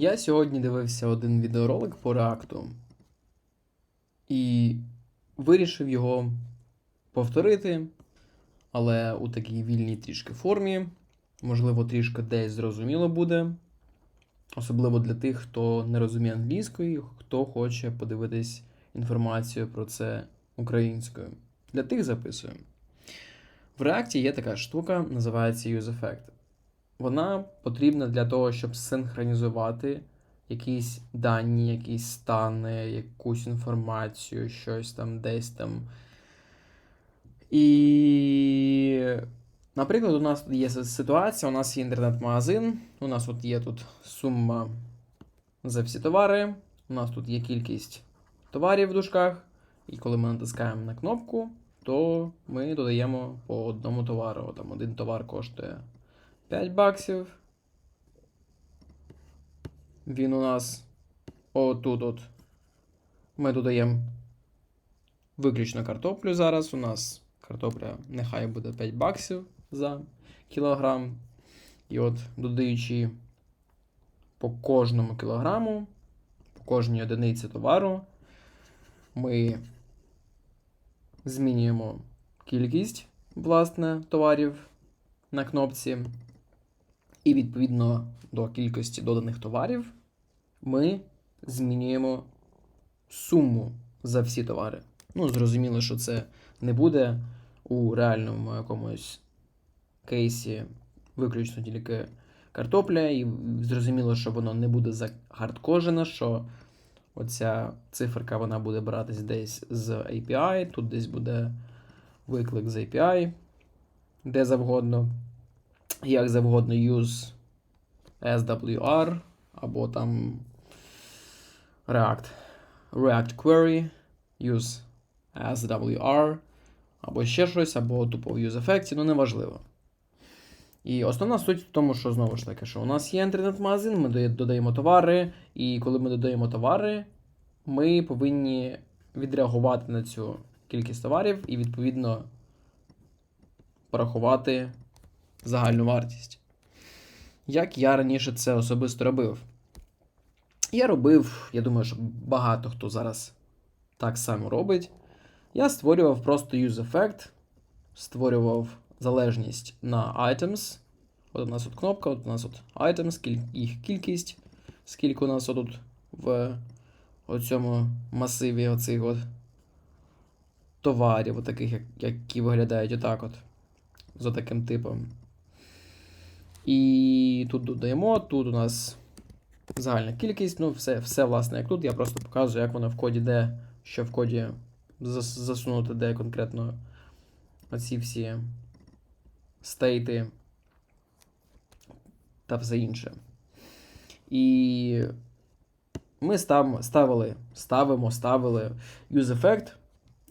Я сьогодні дивився один відеоролик по реакту і вирішив його повторити, але у такій вільній трішки формі. Можливо, трішки десь зрозуміло буде. Особливо для тих, хто не розуміє англійської, хто хоче подивитись інформацію про це українською. Для тих записуємо. В React є така штука, називається UseEffect. Вона потрібна для того, щоб синхронізувати якісь дані, якісь стани, якусь інформацію, щось там десь там. І, наприклад, у нас є ситуація, у нас є інтернет-магазин, у нас от є тут сума за всі товари, у нас тут є кількість товарів в дужках, і коли ми натискаємо на кнопку, то ми додаємо по одному товару. Там один товар коштує 5 баксів. Він у нас отут от. Ми додаємо виключно картоплю зараз. У нас картопля нехай буде 5 баксів за кілограм. І от, додаючи по кожному кілограму, по кожній одиниці товару, ми змінюємо кількість, власне, товарів на кнопці. І відповідно до кількості доданих товарів ми змінюємо суму за всі товари. Ну, зрозуміло, що це не буде у реальному якомусь кейсі виключно тільки картопля, і зрозуміло, що воно не буде загардкожено, що оця циферка вона буде братись десь з API, тут десь буде виклик з API, де завгодно як завгодно use SWR або там React React Query, use SWR, або ще щось, або тупо в use effect, ну неважливо. І основна суть в тому, що знову ж таки, що у нас є інтернет-магазин, ми додаємо товари, і коли ми додаємо товари, ми повинні відреагувати на цю кількість товарів і, відповідно, порахувати загальну вартість. Як я раніше це особисто робив? Я робив, я думаю, що багато хто зараз так само робить. Я створював просто use effect, створював залежність на items. От у нас от кнопка, от у нас от items, їх кількість, скільки у нас отут в цьому масиві оцих от товарів, таких, які виглядають отак от, за таким типом. І тут додаємо, тут у нас загальна кількість, ну, все, все, власне, як тут. Я просто показую, як воно в коді де, що в коді засунути, де конкретно оці всі стейти та все інше. І ми став, ставили, ставимо, ставили use effect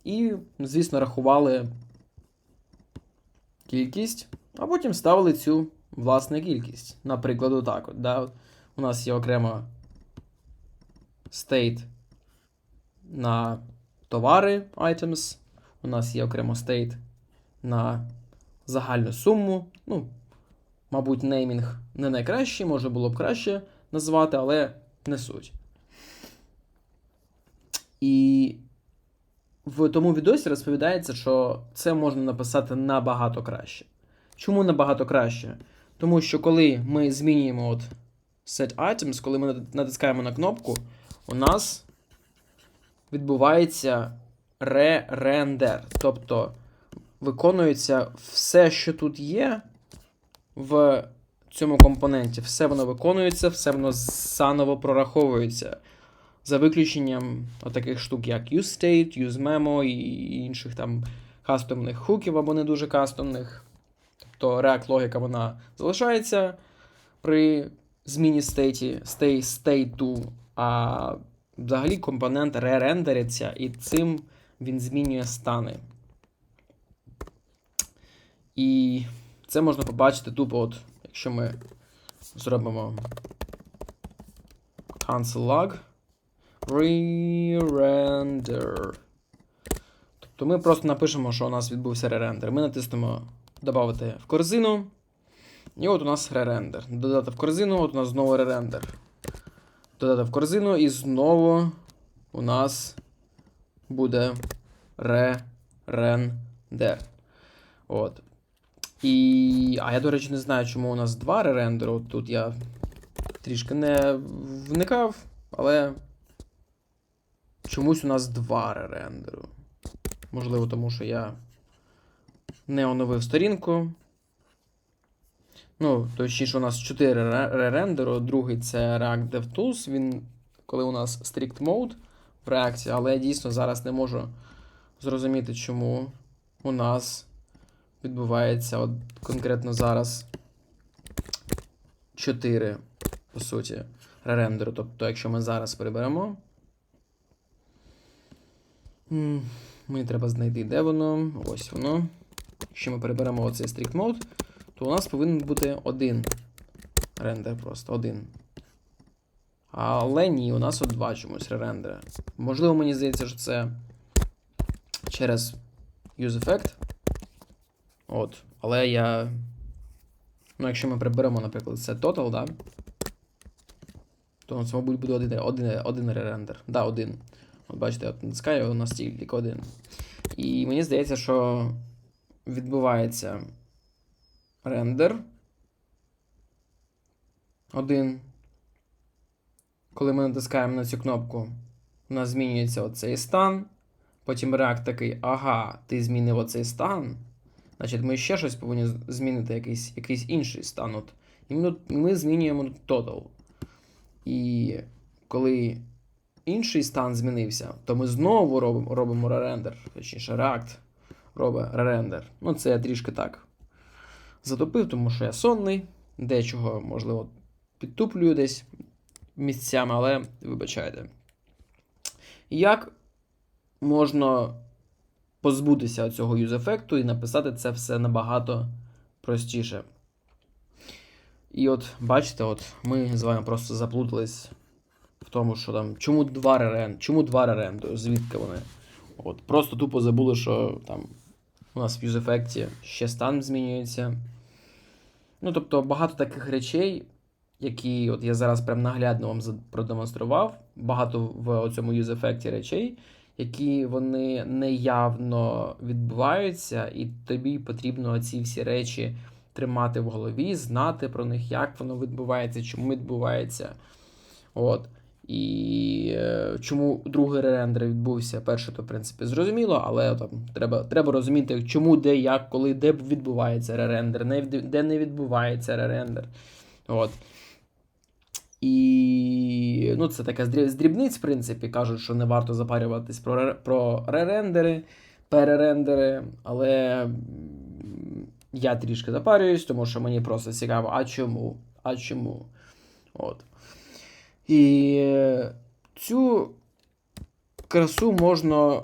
і, звісно, рахували кількість, а потім ставили цю власне кількість. Наприклад, отак. От, да? У нас є окремо state на товари items. У нас є окремо state на загальну суму. Ну, мабуть, неймінг не найкращий, може було б краще назвати, але не суть. І в тому відосі розповідається, що це можна написати набагато краще. Чому набагато краще? Тому що коли ми змінюємо от Set Items, коли ми натискаємо на кнопку, у нас відбувається re-render. Тобто виконується все, що тут є в цьому компоненті. Все воно виконується, все воно заново прораховується. За виключенням таких штук, як useState, useMemo і інших там кастомних хуків або не дуже кастомних то React логіка вона залишається при зміні стейті, стей, стейту, а взагалі компонент ререндериться, і цим він змінює стани. І це можна побачити тупо, от, якщо ми зробимо cancel log re-render. Тобто ми просто напишемо, що у нас відбувся ререндер. Ми натиснемо Добавити в корзину. І от у нас ререндер. Додати в корзину, от у нас знову ререндер. додати в корзину, і знову у нас буде re-render. От. І. А я, до речі, не знаю, чому у нас два ререндеру. Тут я трішки не вникав, але чомусь у нас два ререндеру. Можливо, тому що я не оновив сторінку. Ну, точніше, у нас 4 ререндеру. Другий це React DevTools. Він, коли у нас Strict Mode в реакції, але я дійсно зараз не можу зрозуміти, чому у нас відбувається от конкретно зараз 4, по суті, ререндеру. Тобто, якщо ми зараз приберемо. Мені треба знайти, де воно. Ось воно. Якщо ми переберемо оцей Strict Mode, то у нас повинен бути один рендер просто один. Але ні, у нас от два чомусь ререндери. Можливо, мені здається, що це через UseEffect. От. Але я. Ну, якщо ми приберемо, наприклад, це Total, да? То нас, мабуть, буде один, один, один ререндер. Да, один. От бачите, от натискаю, у нас тільки один. І мені здається, що відбувається рендер. Один. Коли ми натискаємо на цю кнопку, у нас змінюється оцей стан. Потім React такий, ага, ти змінив оцей стан. Значить, ми ще щось повинні змінити, якийсь, якийсь інший стан. От. І ми, ми змінюємо total. І коли інший стан змінився, то ми знову робимо, робимо ререндер. Точніше, React робить ререндер. Ну, це я трішки так затопив, тому що я сонний, дечого, можливо, підтуплюю десь місцями, але вибачайте. Як можна позбутися цього юз-ефекту і написати це все набагато простіше? І от бачите, от ми з вами просто заплутались в тому, що там чому два ререн, чому два реренду, звідки вони? От, просто тупо забули, що там у нас в юз-ефекті ще стан змінюється. Ну, тобто, багато таких речей, які от я зараз прям наглядно вам продемонстрував, багато в цьому юз-ефекті речей, які вони неявно відбуваються, і тобі потрібно ці всі речі тримати в голові, знати про них, як воно відбувається, чому відбувається. От. І е, чому другий ререндер відбувся, перший, то в принципі зрозуміло, але там треба, треба розуміти, чому, де, як, коли, де відбувається ререндер, де не відбувається ререндер. От. І ну, це таке з дрібниць, в принципі, кажуть, що не варто запарюватись про, про ререндери, перерендери, але я трішки запарююсь, тому що мені просто цікаво, а чому? А чому? От. І цю красу можна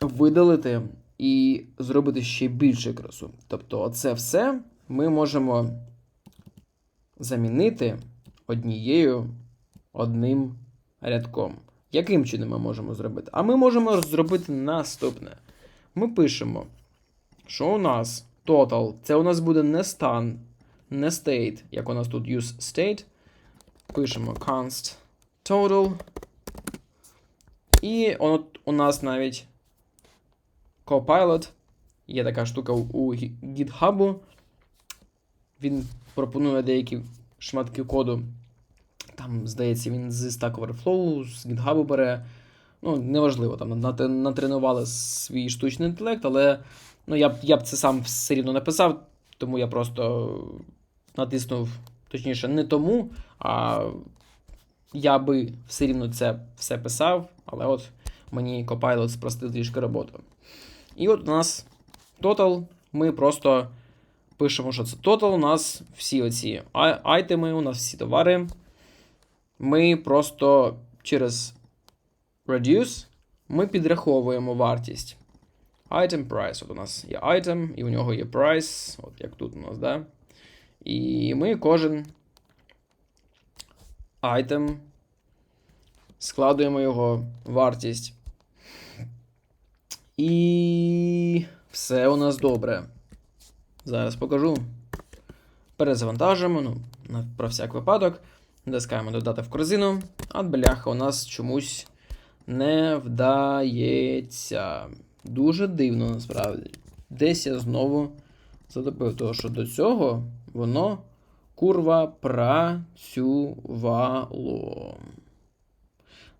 видалити і зробити ще більше красу. Тобто, оце все ми можемо замінити однією одним рядком. Яким чином ми можемо зробити? А ми можемо зробити наступне. Ми пишемо, що у нас total, це у нас буде не стан, не state, як у нас тут use state. Пишемо const total. І от у нас навіть Copilot. Є така штука у GitHub. Він пропонує деякі шматки коду. Там, здається, він з Stack Overflow, з GitHub бере. Ну, неважливо, там натренували свій штучний інтелект, але ну, я б, я б це сам все рівно написав, тому я просто натиснув, точніше, не тому, а я би все рівно це все писав, але от мені Copilot спростив трішки роботу. І от у нас total, ми просто пишемо, що це total, у нас всі оці айтеми, у нас всі товари. Ми просто через reduce ми підраховуємо вартість. Item price. От у нас є item, і у нього є price, от як тут у нас, да? І ми кожен item складуємо його вартість. І все у нас добре. Зараз покажу. Перезавантажимо, ну, про всяк випадок. Натискаємо додати в корзину. А бляха у нас чомусь не вдається. Дуже дивно насправді. Десь я знову затопив, того, що до цього воно курва працювало.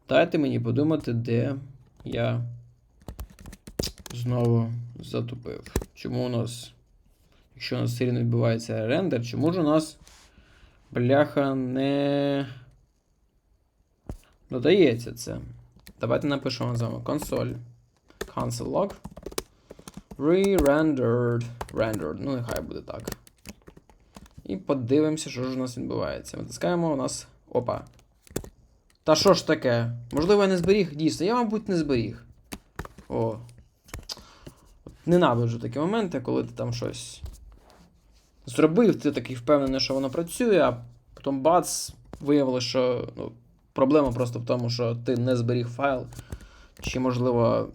Дайте мені подумати, де я знову затупив. Чому у нас, якщо у нас сильно відбувається рендер, чому ж у нас бляха не додається це? Давайте напишемо з вами консоль. Cancel log. Re-rendered. Rendered. Ну, нехай буде так. І подивимося, що ж у нас відбувається. Натискаємо у нас. Опа. Та що ж таке? Можливо, я не зберіг? Дійсно, я, мабуть, не зберіг. О. Ненавиджу такі моменти, коли ти там щось зробив, ти такий впевнений, що воно працює, а потім бац, виявилося, що ну, проблема просто в тому, що ти не зберіг файл. Чи можливо.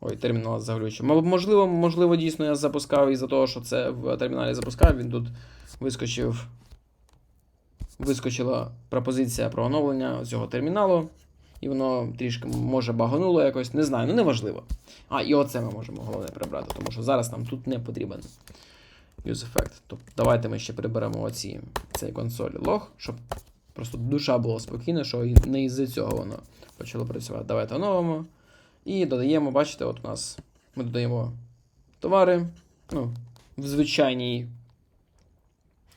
Ой, термінал заглючив. Можливо, можливо, дійсно я запускав із-за того, що це в терміналі запускав, він тут вискочив. Вискочила пропозиція про оновлення цього терміналу, і воно трішки може багануло якось, не знаю, ну неважливо. А, і оце ми можемо головне прибрати, тому що зараз нам тут не потрібен use effect. Тобто давайте ми ще приберемо оці, цей консоль лог, щоб просто душа була спокійна, що не із-за цього воно почало працювати. Давайте оновимо. І додаємо, бачите, от у нас ми додаємо товари. Ну, в звичайній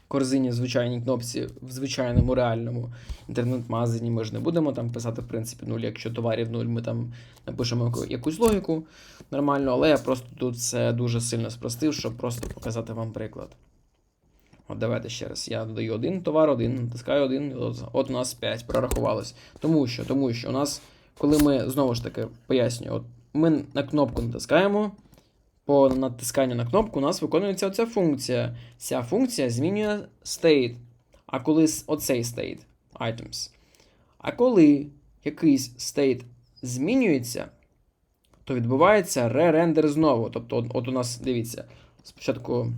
корзині, в звичайній кнопці, в звичайному реальному інтернет-магазині ми ж не будемо там писати, в принципі, нуль. Якщо товарів нуль, ми там напишемо якусь логіку нормально, але я просто тут це дуже сильно спростив, щоб просто показати вам приклад. От давайте ще раз. Я додаю один товар, один, натискаю один, от, у нас 5 прорахувалось. Тому що, тому що у нас, коли ми знову ж таки пояснюю, от ми на кнопку натискаємо. По натисканню на кнопку у нас виконується оця функція. Ця функція змінює state. А коли оцей state items. А коли якийсь state змінюється, то відбувається re-render знову. Тобто, от, от у нас, дивіться, спочатку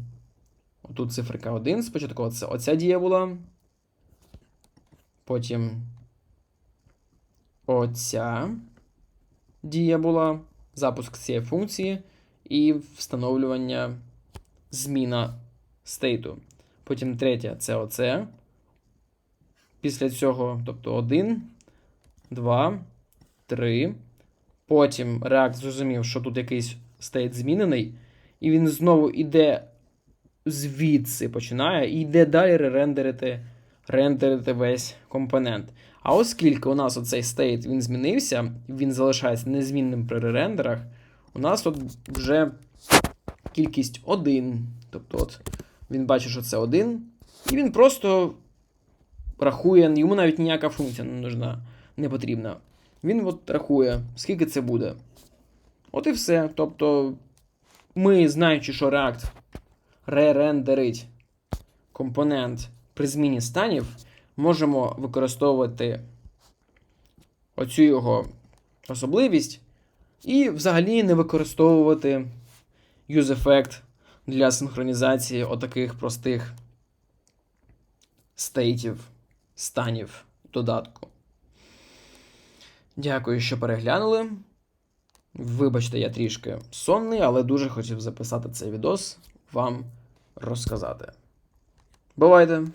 отут циферка 1, спочатку оце, оця дія була. Потім оця дія була. Запуск цієї функції і встановлювання зміна стейту. Потім третє це оце. Після цього, тобто 1, 2, 3. Потім React зрозумів, що тут якийсь стейт змінений, і він знову йде звідси починає і йде далі рендерити, рендерити весь компонент. А оскільки у нас оцей стейт він змінився, він залишається незмінним при рендерах, у нас от вже кількість 1. Тобто, от він бачить, що це 1, і він просто рахує, йому навіть ніяка функція не нужна, не потрібна. Він от рахує, скільки це буде. От і все. Тобто, ми, знаючи, що React ререндерить компонент при зміні станів, можемо використовувати оцю його особливість і взагалі не використовувати use-effect для синхронізації отаких простих стейтів, станів додатку. Дякую, що переглянули. Вибачте, я трішки сонний, але дуже хотів записати цей відос вам розказати. Бувайте!